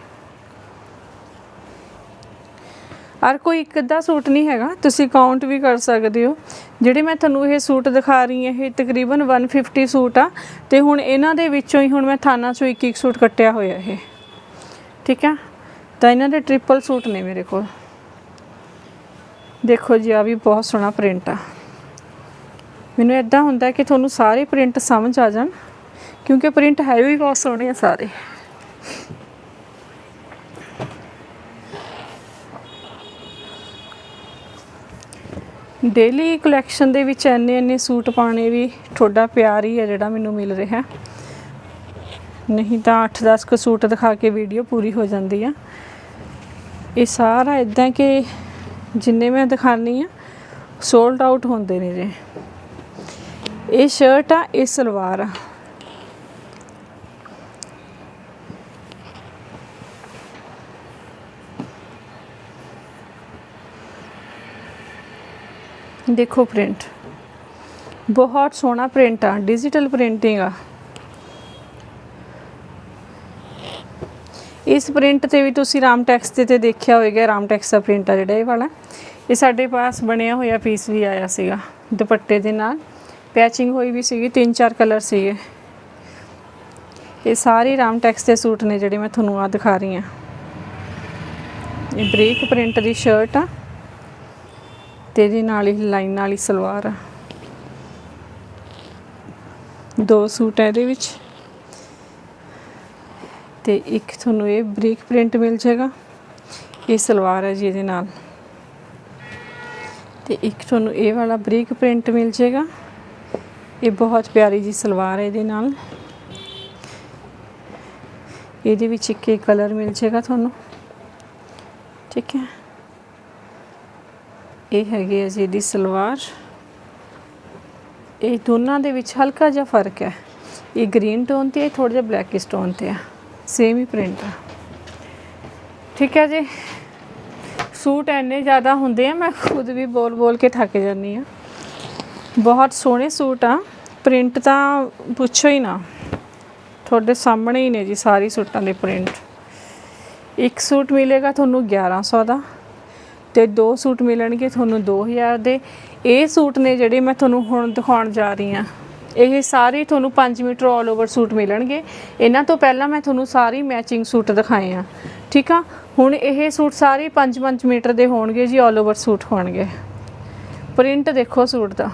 ਔਰ ਕੋਈ ਇੱਕ ਅੱਧਾ ਸੂਟ ਨਹੀਂ ਹੈਗਾ, ਤੁਸੀਂ ਕਾਊਂਟ ਵੀ ਕਰ ਸਕਦੇ ਹੋ। ਜਿਹੜੇ ਮੈਂ ਤੁਹਾਨੂੰ ਇਹ ਸੂਟ ਦਿਖਾ ਰਹੀ ਹਾਂ, ਇਹ ਤਕਰੀਬਨ 150 ਸੂਟ ਆ, ਤੇ ਹੁਣ ਇਹਨਾਂ ਦੇ ਵਿੱਚੋਂ ਹੀ ਹੁਣ ਮੈਂ ਥਾਨਾ ਚੋਂ ਇੱਕ ਇੱਕ ਸੂਟ ਕੱਟਿਆ ਹੋਇਆ ਇਹ। ਠੀਕ ਆ? ਤਾਂ ਇਹਨਾਂ ਦੇ ਟ੍ਰਿਪਲ ਸੂਟ ਨੇ ਮੇਰੇ ਕੋਲ। ਦੇਖੋ ਜੀ ਆ ਵੀ ਬਹੁਤ ਸੋਹਣਾ ਪ੍ਰਿੰਟ ਆ। ਮੈਨੂੰ ਇਦਾਂ ਹੁੰਦਾ ਕਿ ਤੁਹਾਨੂੰ ਸਾਰੇ ਪ੍ਰਿੰਟ ਸਮਝ ਆ ਜਾਣ, ਕਿਉਂਕਿ ਪ੍ਰਿੰਟ ਹੈ ਵੀ ਬਹੁਤ ਸੋਹਣੇ ਆ ਸਾਰੇ। ਡੇਲੀ ਕਲੈਕਸ਼ਨ ਦੇ ਵਿੱਚ ਇੰਨੇ ਇੰਨੇ ਸੂਟ ਪਾਣੇ ਵੀ ਤੁਹਾਡਾ ਪਿਆਰ ਹੀ ਹੈ ਜਿਹੜਾ ਮੈਨੂੰ ਮਿਲ ਰਿਹਾ। ਨਹੀਂ ਤਾਂ 8-10 ਕੁ ਸੂਟ ਦਿਖਾ ਕੇ ਵੀਡੀਓ ਪੂਰੀ ਹੋ ਜਾਂਦੀ ਆ। ਇਹ ਸਾਰਾ ਇਦਾਂ ਕਿ ਜਿੰਨੇ ਮੈਂ ਦਿਖਾਣੀ ਆ ਸੋਲਡ ਆਊਟ ਹੁੰਦੇ ਨੇ ਜੇ। ਇਹ ਸ਼ਰਟ ਆ, ਇਹ ਸਲਵਾਰ ਆ। ਦੇਖੋ ਪ੍ਰਿੰਟ ਬਹੁਤ ਸੋਹਣਾ ਪ੍ਰਿੰਟ ਆ ਡਿਜੀਟਲ ਪ੍ਰਿੰਟਿੰਗ ਆ। ਇਸ ਪ੍ਰਿੰਟ ਤੇ ਵੀ ਤੁਸੀਂ ਰਾਮਟੈਕਸ ਤੇ ਤੇ ਦੇਖਿਆ ਹੋਵੇਗਾ ਰਾਮਟੈਕਸ ਦਾ ਪ੍ਰਿੰਟ ਆ ਜਿਹੜਾ ਇਹ ਵਾਲਾ। ਇਹ ਸਾਡੇ ਪਾਸ ਬਣਿਆ ਹੋਇਆ ਪੀਸ ਵੀ ਆਇਆ ਸੀਗਾ, ਦੁਪੱਟੇ ਦੇ ਨਾਲ। ਪੈਚਿੰਗ ਹੋਈ ਵੀ ਸੀਗੀ, ਤਿੰਨ ਚਾਰ ਕਲਰ ਸੀਗੇ। ਇਹ ਸਾਰੇ ਰਾਮ ਟੈਕਸ ਦੇ ਸੂਟ ਨੇ ਜਿਹੜੇ ਮੈਂ ਤੁਹਾਨੂੰ ਆ ਦਿਖਾ ਰਹੀ ਹਾਂ। ਇਹ ਬ੍ਰੇਕ ਪ੍ਰਿੰਟ ਦੀ ਸ਼ਰਟ ਆ ਤੇ ਇਹਦੇ ਨਾਲ ਹੀ ਲਾਈਨ ਵਾਲੀ ਸਲਵਾਰ ਆ। ਦੋ ਸੂਟ ਹੈ ਇਹਦੇ ਵਿੱਚ। ਤੇ ਇੱਕ ਤੁਹਾਨੂੰ ਇਹ ਬਰੀਕ ਪ੍ਰਿੰਟ ਮਿਲ ਜਾਏਗਾ। ਇਹ ਸਲਵਾਰ ਹੈ ਜੀ ਇਹਦੇ ਨਾਲ। ਤੇ ਇੱਕ ਤੁਹਾਨੂੰ ਇਹ ਵਾਲਾ ਬਰੀਕ ਪ੍ਰਿੰਟ ਮਿਲ ਜਾਏਗਾ। ਇਹ ਬਹੁਤ ਪਿਆਰੀ ਜੀ ਸਲਵਾਰ ਹੈ ਇਹਦੇ ਨਾਲ। ਇਹਦੇ ਵਿੱਚ ਇੱਕ ਇਹ ਕਲਰ ਮਿਲ ਜਾਏਗਾ ਤੁਹਾਨੂੰ। ਠੀਕ ਹੈ। ਇਹ ਹੈਗੇ ਹੈ ਜੀ ਇਹਦੀ ਸਲਵਾਰ। ਇਹ ਦੋਨਾਂ ਦੇ ਵਿੱਚ ਹਲਕਾ ਜਿਹਾ ਫ਼ਰਕ ਹੈ। ਇਹ ਗ੍ਰੀਨ ਟੋਨ ਤੇ ਹੈ ਥੋੜਾ ਜਿਹਾ ਬਲੈਕ ਟੋਨ ਤੇ ਆ ਸੇਮ ਹੀ ਪ੍ਰਿੰਟ ਆ। ਠੀਕ ਹੈ ਜੀ। ਸੂਟ ਇੰਨੇ ਜ਼ਿਆਦਾ ਹੁੰਦੇ ਆ, ਮੈਂ ਖੁਦ ਵੀ ਬੋਲ ਬੋਲ ਕੇ ਥੱਕ ਜਾਂਦੀ ਆ ਬਹੁਤ ਸੋਹਣੇ ਸੂਟ ਆ। ਪ੍ਰਿੰਟ ਤਾਂ ਪੁੱਛੋ ਹੀ ਨਾ। ਤੁਹਾਡੇ ਸਾਹਮਣੇ ਹੀ ਨੇ ਜੀ ਸਾਰੇ ਸੂਟਾਂ ਦੇ ਪ੍ਰਿੰਟ ਇੱਕ ਸੂਟ ਮਿਲੇਗਾ ਤੁਹਾਨੂੰ 1100 ਦਾ ਤੇ ਦੋ ਸੂਟ ਮਿਲਣਗੇ ਤੁਹਾਨੂੰ 2000 ਦੇ। ਇਹ ਸੂਟ ਨੇ ਜਿਹੜੇ ਮੈਂ ਤੁਹਾਨੂੰ ਹੁਣ ਦਿਖਾਉਣ ਜਾ ਰਹੀ ਹਾਂ। ਇਹ ਸਾਰੇ ਤੁਹਾਨੂੰ 5 ਮੀਟਰ ਆਲ ਓਵਰ ਸੂਟ ਮਿਲਣਗੇ। ਇਹਨਾਂ ਤੋਂ ਪਹਿਲਾਂ ਮੈਂ ਤੁਹਾਨੂੰ ਸਾਰੀ ਮੈਚਿੰਗ ਸੂਟ ਦਿਖਾਏ ਆ। ਠੀਕ ਆ? ਹੁਣ ਇਹ ਸੂਟ ਸਾਰੇ 5-5 ਮੀਟਰ ਦੇ ਹੋਣਗੇ ਜੀ ਆਲ ਓਵਰ ਸੂਟ ਹੋਣਗੇ। ਪ੍ਰਿੰਟ ਦੇਖੋ ਸੂਟ ਦਾ।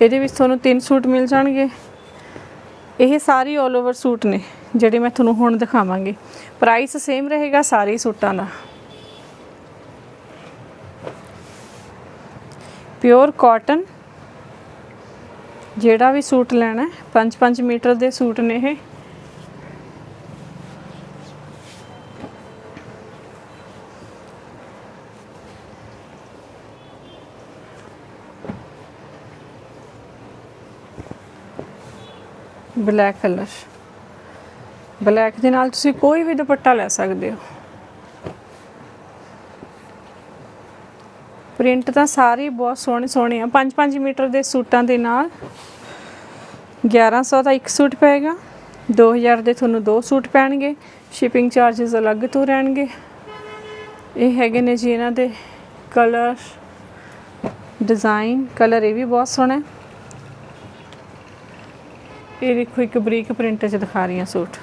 ਇਹਦੇ ਵਿੱਚ ਤੁਹਾਨੂੰ ਤਿੰਨ ਸੂਟ ਮਿਲ ਜਾਣਗੇ। ਇਹ ਸਾਰੇ ਆਲ ਓਵਰ ਸੂਟ ਨੇ, ਜਿਹੜੇ ਮੈਂ ਤੁਹਾਨੂੰ ਹੁਣ ਦਿਖਾਵਾਂਗੀ। ਪ੍ਰਾਈਸ ਸੇਮ ਰਹੇਗਾ ਸਾਰੇ ਸੂਟਾਂ ਦਾ। ਪਿਓਰ ਕਾਟਨ ਜਿਹੜਾ ਵੀ ਸੂਟ ਲੈਣਾ 5-5 ਮੀਟਰ ਦੇ ਸੂਟ ਨੇ ਇਹ। Black colour. ਬਲੈਕ ਦੇ ਨਾਲ ਤੁਸੀਂ ਕੋਈ ਵੀ ਦੁਪੱਟਾ ਲੈ ਸਕਦੇ ਹੋ। ਪ੍ਰਿੰਟ ਤਾਂ ਸਾਰੇ ਬਹੁਤ ਸੋਹਣੇ ਸੋਹਣੇ ਆ। 5-5 ਮੀਟਰ ਦੇ ਸੂਟਾਂ ਦੇ ਨਾਲ 1100 ਦਾ ਇੱਕ ਸੂਟ ਪਏਗਾ। 2000 ਦੇ ਤੁਹਾਨੂੰ ਦੋ ਸੂਟ ਪੈਣਗੇ। ਸ਼ਿਪਿੰਗ ਚਾਰजेस ਅਲੱਗ ਤੋਂ ਰਹਿਣਗੇ। ਇਹ ਹੈਗੇ ਨੇ ਜੀ ਇਹਨਾਂ ਦੇ ਕਲਰ, ਡਿਜ਼ਾਈਨ, ਕਲਰ ਇਹ ਵੀ ਬਹੁਤ ਸੋਹਣਾ। ਹੈ ਇਹ ਦੇਖੋ, ਇੱਕ ਬਰੀਕ ਪ੍ਰਿੰਟ 'ਚ ਦਿਖਾ ਰਹੀ ਹਾਂ ਸੂਟ।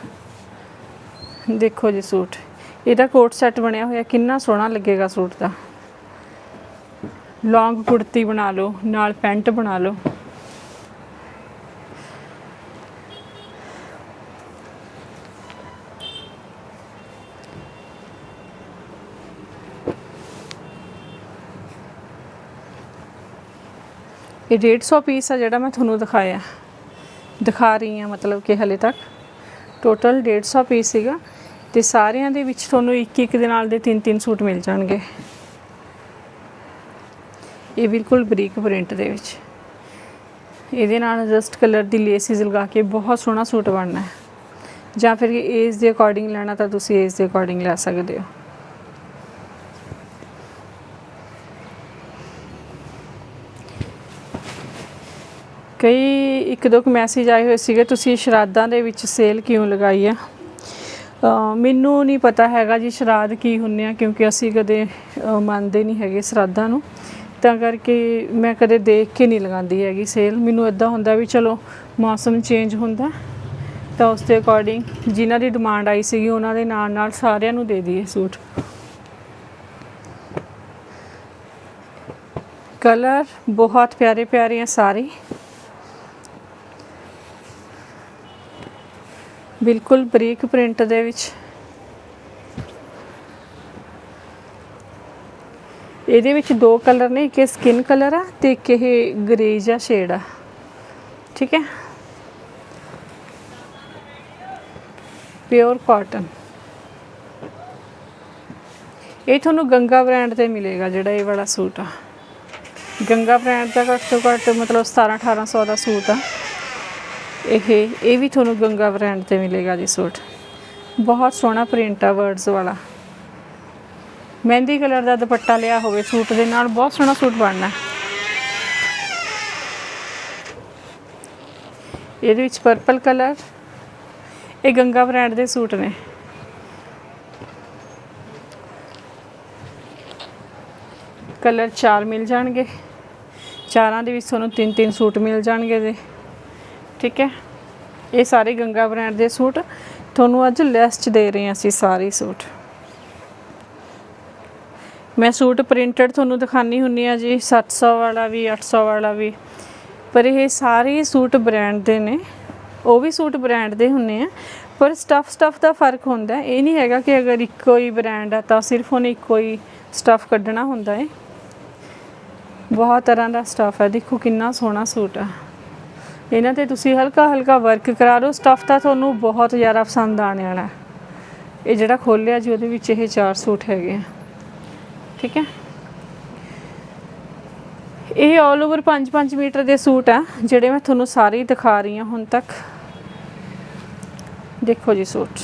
ਦੇਖੋ ਜੀ ਸੂਟ। ਇਹਦਾ ਕੋਟ ਸੈੱਟ ਬਣਿਆ ਹੋਇਆ, ਕਿੰਨਾ ਸੋਹਣਾ ਲੱਗੇਗਾ ਸੂਟ ਦਾ। ਲੌਂਗ ਕੁੜਤੀ ਬਣਾ ਲਓ, ਨਾਲ ਪੈਂਟ ਬਣਾ ਲਓ। ਇਹ 150 ਪੀਸ ਆ ਜਿਹੜਾ ਮੈਂ ਤੁਹਾਨੂੰ ਦਿਖਾਇਆ। ਦਿਖਾ ਰਹੀ ਹਾਂ, ਮਤਲਬ ਕਿ ਹਲੇ ਤੱਕ। ਟੋਟਲ 150 ਪੀਸ ਸੀਗਾ ਤੇ ਸਾਰਿਆਂ ਦੇ ਵਿੱਚ ਤੁਹਾਨੂੰ ਇੱਕ ਇੱਕ ਦੇ ਨਾਲ ਦੇ ਤਿੰਨ ਤਿੰਨ ਸੂਟ ਮਿਲ ਜਾਣਗੇ। ਇਹ ਬਿਲਕੁਲ ਬਰੀਕ ਪ੍ਰਿੰਟ ਦੇ ਵਿੱਚ। ਇਹਦੇ ਨਾਲ ਜਸਟ ਕਲਰ ਦੀ ਲੇਸਿਸ ਲਗਾ ਕੇ ਬਹੁਤ ਸੋਹਣਾ ਸੂਟ ਬਣਨਾ ਹੈ। ਜਾਂ ਫਿਰ ਏਜ ਦੇ ਅਕੋਰਡਿੰਗ ਲੈਣਾ ਤਾਂ ਤੁਸੀਂ ਏਜ ਦੇ ਅਕੋਰਡਿੰਗ ਲੈ ਸਕਦੇ ਹੋ। ਕਈ ਇੱਕ ਦੋ ਕੁ ਮੈਸੇਜ ਆਏ ਹੋਏ ਸੀਗੇ, ਤੁਸੀਂ ਸ਼ਰਾਦਾਂ ਦੇ ਵਿੱਚ ਸੇਲ ਕਿਉਂ ਲਗਾਈ ਆ? ਮੈਨੂੰ ਨਹੀਂ ਪਤਾ ਹੈਗਾ ਜੀ ਸ਼ਰਾਦ ਕੀ ਹੁੰਨੇ ਆ, ਕਿਉਂਕਿ ਅਸੀਂ ਕਦੇ ਮੰਨਦੇ ਨਹੀਂ ਹੈਗੇ ਸ਼ਰਾਦਾਂ ਨੂੰ। ਤਾਂ ਕਰਕੇ ਮੈਂ ਕਦੇ ਦੇਖ ਕੇ ਨਹੀਂ ਲਗਾਉਂਦੀ ਹੈਗੀ ਸੇਲ ਮੈਨੂੰ ਇਦਾਂ ਹੁੰਦਾ ਵੀ ਚਲੋ, ਮੌਸਮ ਚੇਂਜ ਹੁੰਦਾ, ਤਾਂ ਉਸ ਦੇ ਅਕੋਰਡਿੰਗ ਜਿਨ੍ਹਾਂ ਦੀ ਡਿਮਾਂਡ ਆਈ ਸੀਗੀ, ਉਹਨਾਂ ਦੇ ਨਾਲ ਨਾਲ ਸਾਰਿਆਂ ਨੂੰ ਦੇ ਦਈਏ ਸੂਟ। ਕਲਰ ਬਹੁਤ ਪਿਆਰੇ ਪਿਆਰੇ ਆ ਸਾਰੇ। ਬਿਲਕੁਲ ਬਰੀਕ ਪ੍ਰਿੰਟ ਦੇ ਵਿੱਚ। ਇਹਦੇ ਵਿੱਚ ਦੋ ਕਲਰ ਨੇ, ਇੱਕ ਸਕਿਨ ਕਲਰ ਆ ਤੇ ਇੱਕ ਇਹ ਗ੍ਰੇ ਜਿਹਾ ਸ਼ੇਡ ਆ। ਠੀਕ ਹੈ? ਪਿਓਰ ਕਾਟਨ ਇਹ ਤੁਹਾਨੂੰ ਗੰਗਾ ਬ੍ਰਾਂਡ ਤੇ ਮਿਲੇਗਾ ਜਿਹੜਾ ਇਹ ਵਾਲਾ ਸੂਟ ਆ। ਗੰਗਾ ਬ੍ਰਾਂਡ ਦਾ ਘੱਟ ਤੋਂ ਘੱਟ ਮਤਲਬ 17 1800 ਦਾ ਸੂਟ ਆ। ਇਹ ਇਹ ਵੀ ਤੁਹਾਨੂੰ ਗੰਗਾ ਬ੍ਰਾਂਡ ਤੇ ਮਿਲੇਗਾ ਜੀ ਸੂਟ। ਬਹੁਤ ਸੋਹਣਾ ਪ੍ਰਿੰਟ ਆ ਵਰਡਸ ਵਾਲਾ। ਮਹਿੰਦੀ ਕਲਰ ਦਾ ਦੁਪੱਟਾ ਲਿਆ ਹੋਵੇ ਸੂਟ ਦੇ ਨਾਲ, ਬਹੁਤ ਸੋਹਣਾ ਸੂਟ ਬਣਨਾ। ਇਹਦੇ ਵਿੱਚ ਪਰਪਲ ਕਲਰ ਇਹ ਗੰਗਾ ਬ੍ਰਾਂਡ ਦੇ ਸੂਟ ਨੇ। ਕਲਰ ਚਾਰ ਮਿਲ ਜਾਣਗੇ। ਚਾਰਾਂ ਦੇ ਵਿੱਚ ਤੁਹਾਨੂੰ ਤਿੰਨ ਤਿੰਨ ਸੂਟ ਮਿਲ ਜਾਣਗੇ ਜੀ ਠੀਕ ਹੈ? ਇਹ ਸਾਰੇ ਗੰਗਾ ਬ੍ਰਾਂਡ ਦੇ ਸੂਟ। ਤੁਹਾਨੂੰ ਅੱਜ ਲੈਸ ਚ ਦੇ ਰਹੇ ਹਾਂ ਅਸੀਂ ਸਾਰੇ ਸੂਟ। ਮੈਂ ਸੂਟ ਪ੍ਰਿੰਟਡ ਤੁਹਾਨੂੰ ਦਿਖਾਣੀ ਹੁੰਨੀ ਆ ਜੀ 700 ਵਾਲਾ ਵੀ 800 ਵਾਲਾ ਵੀ। ਪਰ ਇਹ ਸਾਰੇ ਸੂਟ ਬ੍ਰਾਂਡ ਦੇ ਨੇ। ਉਹ ਵੀ ਸੂਟ ਬ੍ਰਾਂਡ ਦੇ ਹੁੰਨੇ ਆ। ਪਰ ਸਟਫ ਸਟਫ ਦਾ ਫ਼ਰਕ ਹੁੰਦਾ ਇਹ ਨਹੀਂ ਹੈਗਾ ਕਿ ਅਗਰ ਇੱਕੋ ਹੀ ਬ੍ਰਾਂਡ ਆ ਤਾਂ ਸਿਰਫ ਉਹਨੇ ਇੱਕੋ ਹੀ ਸਟਫ ਕੱਢਣਾ ਹੁੰਦਾ ਹੈ। ਬਹੁਤ ਤਰ੍ਹਾਂ ਦਾ ਸਟਫ ਹੈ। ਦੇਖੋ ਕਿੰਨਾ ਸੋਹਣਾ ਸੂਟ ਆ। ਇਹਨਾਂ ਤੇ ਤੁਸੀਂ ਹਲਕਾ ਹਲਕਾ ਵਰਕ ਕਰਾ ਲਓ ਸਟਫ ਤਾਂ ਤੁਹਾਨੂੰ ਬਹੁਤ ਜ਼ਿਆਦਾ ਪਸੰਦ ਆਣੇ ਵਾਲਾ ਇਹ ਜਿਹੜਾ ਖੋਲਿਆ ਜੀ, ਉਹਦੇ ਵਿੱਚ ਇਹ ਚਾਰ ਸੂਟ ਹੈਗੇ ਆ। ਠੀਕ ਹੈ? ਇਹ ਆਲ ਓਵਰ 5-5 ਮੀਟਰ ਦੇ ਸੂਟ ਆ, ਜਿਹੜੇ ਮੈਂ ਤੁਹਾਨੂੰ ਸਾਰੇ ਹੀ ਦਿਖਾ ਰਹੀ ਹਾਂ ਹੁਣ ਤੱਕ। ਦੇਖੋ ਜੀ ਸੂਟ।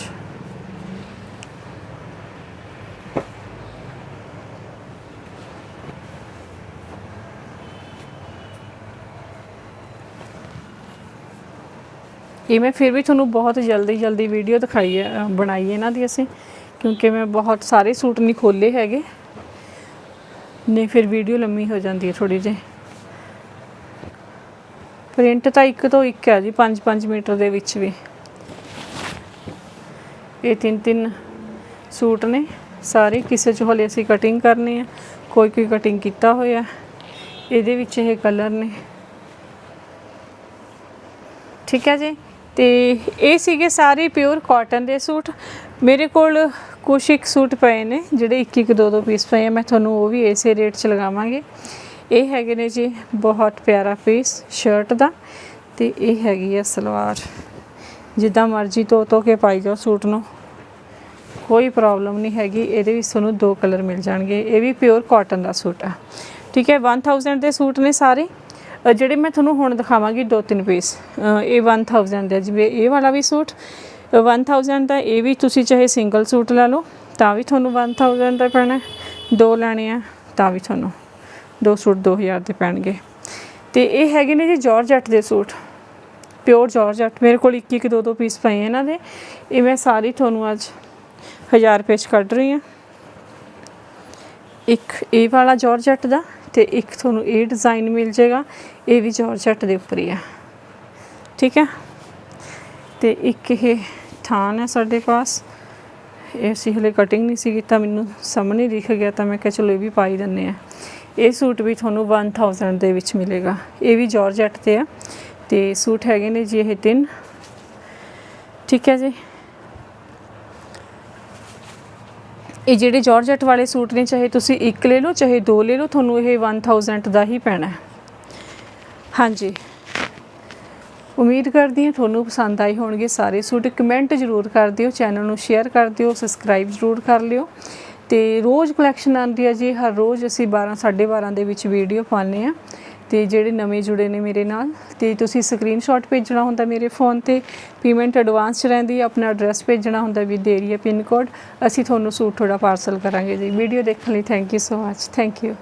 ਇਹ ਮੈਂ ਫਿਰ ਵੀ ਤੁਹਾਨੂੰ ਬਹੁਤ ਜਲਦੀ ਜਲਦੀ ਵੀਡੀਓ ਦਿਖਾਈ ਹੈ ਬਣਾਈ ਇਹਨਾਂ ਦੀ ਅਸੀਂ, ਕਿਉਂਕਿ ਮੈਂ ਬਹੁਤ ਸਾਰੇ ਸੂਟ ਨਹੀਂ ਖੋਲੇ ਹੈਗੇ। ਨਹੀਂ, ਫਿਰ ਵੀਡੀਓ ਲੰਮੀ ਹੋ ਜਾਂਦੀ ਹੈ ਥੋੜੀ ਜਿਹੀ। ਪ੍ਰਿੰਟ ਤਾਂ ਇੱਕ ਤੋਂ ਇੱਕ ਹੈ ਜੀ 5-5 ਮੀਟਰ ਦੇ ਵਿੱਚ ਵੀ। ਇਹ ਤਿੰਨ ਤਿੰਨ ਸੂਟ ਨੇ। ਸਾਰੇ ਕਿਸੇ ਚ ਹਲੇ ਅਸੀਂ ਕਟਿੰਗ ਕਰਨੀ ਹੈ। ਕੋਈ ਕੋਈ ਕਟਿੰਗ ਕੀਤਾ ਹੋਇਆ ਇਹਦੇ ਵਿੱਚ ਇਹ ਕਲਰ ਨੇ। ਠੀਕ ਹੈ ਜੀ? ਤੇ ਇਹ ਸੀਗੇ ਸਾਰੇ ਪਿਓਰ ਕਾਟਨ ਦੇ ਸੂਟ। ਮੇਰੇ ਕੋਲ ਕੁਛ ਇੱਕ ਸੂਟ ਪਏ ਨੇ, ਜਿਹੜੇ ਇੱਕ ਇੱਕ ਦੋ ਦੋ ਪੀਸ ਪਏ ਆ। ਮੈਂ ਤੁਹਾਨੂੰ ਉਹ ਵੀ ਇਸੇ ਰੇਟ 'ਚ ਲਗਾਵਾਂਗੇ। ਇਹ ਹੈਗੇ ਨੇ ਜੀ ਬਹੁਤ ਪਿਆਰਾ ਪੀਸ ਸ਼ਰਟ ਦਾ ਤੇ ਇਹ ਹੈਗੀ ਆ ਸਲਵਾਰ। ਜਿੱਦਾਂ ਮਰਜ਼ੀ ਧੋ ਧੋ ਕੇ ਪਾਈ ਜਾਓ ਸੂਟ ਨੂੰ। ਕੋਈ ਪ੍ਰੋਬਲਮ ਨਹੀਂ ਹੈਗੀ, ਇਹਦੇ ਵਿੱਚ ਤੁਹਾਨੂੰ ਦੋ ਕਲਰ ਮਿਲ ਜਾਣਗੇ। ਇਹ ਵੀ ਪਿਓਰ ਕਾਟਨ ਦਾ ਸੂਟ ਆ। ਠੀਕ ਹੈ 1000 ਦੇ ਸੂਟ ਨੇ ਸਾਰੇ। ਜਿਹੜੇ ਮੈਂ ਤੁਹਾਨੂੰ ਹੁਣ ਦਿਖਾਵਾਂਗੀ ਦੋ ਤਿੰਨ ਪੀਸ ਇਹ 1000 ਦੇ ਜਿਵੇਂ ਇਹ ਵਾਲਾ ਵੀ ਸੂਟ ਅ, 1000 ਦਾ ਇਹ ਵੀ ਤੁਸੀਂ ਚਾਹੇ ਸਿੰਗਲ ਸੂਟ ਲੈ ਲਓ ਤਾਂ ਵੀ ਤੁਹਾਨੂੰ 1000 ਦਾ ਪੈਣਾ ਦੋ ਲੈਣੇ ਆ ਤਾਂ ਵੀ ਤੁਹਾਨੂੰ ਦੋ ਸੂਟ 2000 ਦੇ ਪੈਣਗੇ। ਤੇ ਇਹ ਹੈਗੇ ਨੇ ਜੀ ਜਾਰਜਟ ਦੇ ਸੂਟ ਪਿਓਰ ਜਾਰਜਟ ਮੇਰੇ ਕੋਲ ਇੱਕ ਇੱਕ ਦੋ ਦੋ ਪੀਸ ਪਏ ਇਹਨਾਂ ਦੇ ਇਹ ਮੈਂ ਸਾਰੀ ਤੁਹਾਨੂੰ ਅੱਜ 1000 ਰੁਪਏ ਚ ਕੱਢ ਰਹੀ ਹਾਂ। ਇੱਕ ਇਹ ਵਾਲਾ ਜਾਰਜਟ ਦਾ ਤੇ ਇੱਕ ਤੁਹਾਨੂੰ ਇਹ ਡਿਜ਼ਾਈਨ ਮਿਲ ਜਾਏਗਾ, ਇਹ ਵੀ ਜਾਰਜਟ ਦੇ ਉੱਪਰ ਹੀ ਆ। ਠੀਕ ਹੈ? ਤੇ ਇੱਕ ਇਹ ਥਾਨ ਹੈ ਸਾਡੇ ਪਾਸ। ਇਹ ਅਸੀਂ ਹਲੇ ਕਟਿੰਗ ਨਹੀਂ ਸੀ ਕੀਤਾ, ਮੈਨੂੰ ਸਾਹਮਣੇ ਦਿਖ ਗਿਆ ਤਾਂ ਮੈਂ ਕਿਹਾ ਚਲੋ ਇਹ ਵੀ ਪਾਈ ਦਿੰਨੇ ਆ ਇਹ ਸੂਟ ਵੀ ਤੁਹਾਨੂੰ 1000 ਦੇ ਵਿੱਚ ਮਿਲੇਗਾ। ਇਹ ਵੀ ਜਾਰਜਟ ਤੇ ਆ। ਤੇ ਸੂਟ ਹੈਗੇ ਨੇ ਜੀ ਇਹ ਤਿੰਨ। ਠੀਕ ਹੈ ਜੀ? ਇਹ ਜਿਹੜੇ ਜਾਰਜਟ ਵਾਲੇ ਸੂਟ ਨੇ, ਚਾਹੇ ਤੁਸੀਂ ਇੱਕ ਲੈ ਲਓ, ਚਾਹੇ ਦੋ ਲੈ ਲਓ, ਤੁਹਾਨੂੰ ਇਹ 1000 ਦਾ ਹੀ ਪੈਣਾ ਹੈ। ਹਾਂਜੀ। ਉਮੀਦ ਕਰਦੀ ਹਾਂ ਤੁਹਾਨੂੰ ਪਸੰਦ ਆਏ ਹੋਣਗੇ ਸਾਰੇ ਸੂਟ। ਕਮੈਂਟ ਜ਼ਰੂਰ ਕਰ ਦਿਓ ਚੈਨਲ ਨੂੰ ਸ਼ੇਅਰ ਕਰ ਦਿਓ ਸਬਸਕ੍ਰਾਈਬ ਜ਼ਰੂਰ ਕਰ ਲਿਓ। ਤੇ ਰੋਜ਼ ਕਲੈਕਸ਼ਨ ਆਉਂਦੀ ਹੈ ਜੀ, ਹਰ ਰੋਜ਼ ਅਸੀਂ 12 12:30 ਦੇ ਵਿੱਚ ਵੀਡੀਓ ਪਾਉਂਦੇ ਆ ਤੇ ਜਿਹੜੇ ਨਵੇਂ ਜੁੜੇ ਨੇ ਮੇਰੇ ਨਾਲ, ਤੇ ਤੁਸੀਂ ਸਕਰੀਨਸ਼ਾਟ ਭੇਜਣਾ ਹੁੰਦਾ ਮੇਰੇ ਫੋਨ ਤੇ ਪੇਮੈਂਟ ਐਡਵਾਂਸ ਚ ਰਹਿੰਦੀ ਹੈ, ਆਪਣਾ ਐਡਰੈਸ ਭੇਜਣਾ ਹੁੰਦਾ ਵਿਦ ਏਰੀਆ ਪਿਨ ਕੋਡ ਅਸੀਂ ਤੁਹਾਨੂੰ ਸੂਟ ਤੁਹਾਡਾ ਪਾਰਸਲ ਕਰਾਂਗੇ ਜੀ। ਵੀਡੀਓ ਦੇਖਣ ਲਈ thank you so much thank you